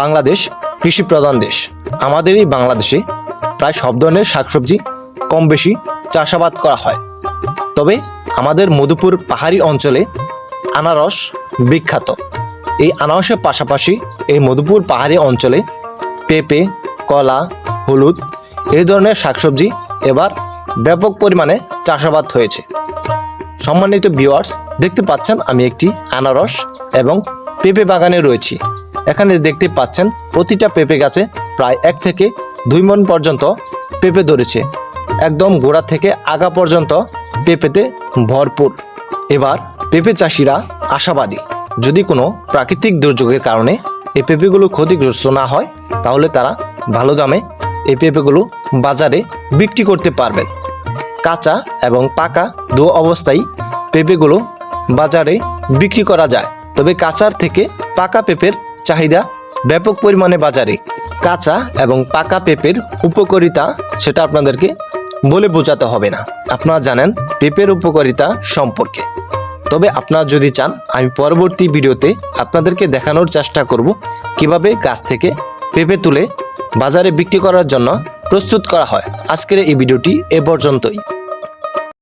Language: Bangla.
বাংলাদেশ কৃষি প্রধান দেশ। আমাদের এই বাংলাদেশে প্রায় সব ধরনের শাকসবজি কম বেশি চাষাবাদ করা হয়। তবে আমাদের মধুপুর পাহাড়ি অঞ্চলে আনারস বিখ্যাত। এই আনারসের পাশাপাশি এই মধুপুর পাহাড়ি অঞ্চলে পেঁপে, কলা, হলুদ এই ধরনের শাকসবজি এবার ব্যাপক পরিমাণে চাষাবাদ হয়েছে। সম্মানিত ভিওয়ার্স দেখতে পাচ্ছেন আমি একটি আনারস এবং পেঁপে বাগানে রয়েছি। এখানে দেখতে পাচ্ছেন প্রতিটা পেঁপে গাছে প্রায় এক থেকে দুই মন পর্যন্ত পেঁপে ধরেছে। একদম গোড়া থেকে আগা পর্যন্ত পেঁপেতে ভরপুর। এবার পেঁপে চাষিরা আশাবাদী। যদি কোনো প্রাকৃতিক দুর্যোগের কারণে এই পেঁপেগুলো ক্ষতিগ্রস্ত না হয়, তাহলে তারা ভালো দামে এই পেঁপেগুলো বাজারে বিক্রি করতে পারবেন। কাঁচা এবং পাকা দু অবস্থায় পেঁপেগুলো বাজারে বিক্রি করা যায়। তবে কাঁচার থেকে পাকা পেঁপের চাহিদা ব্যাপক পরিমাণে বাজারে কাঁচা এবং পাকা পেঁপের উপকারিতা সেটা আপনাদেরকে বলে বোঝাতে হবে না। আপনারা জানেন পেঁপের উপকারিতা সম্পর্কে। তবে আপনারা যদি চান, আমি পরবর্তী ভিডিওতে আপনাদেরকে দেখানোর চেষ্টা করব কীভাবে গাছ থেকে পেঁপে তুলে বাজারে বিক্রি করার জন্য প্রস্তুত করা হয়। আজকের এই ভিডিওটি এ পর্যন্তই।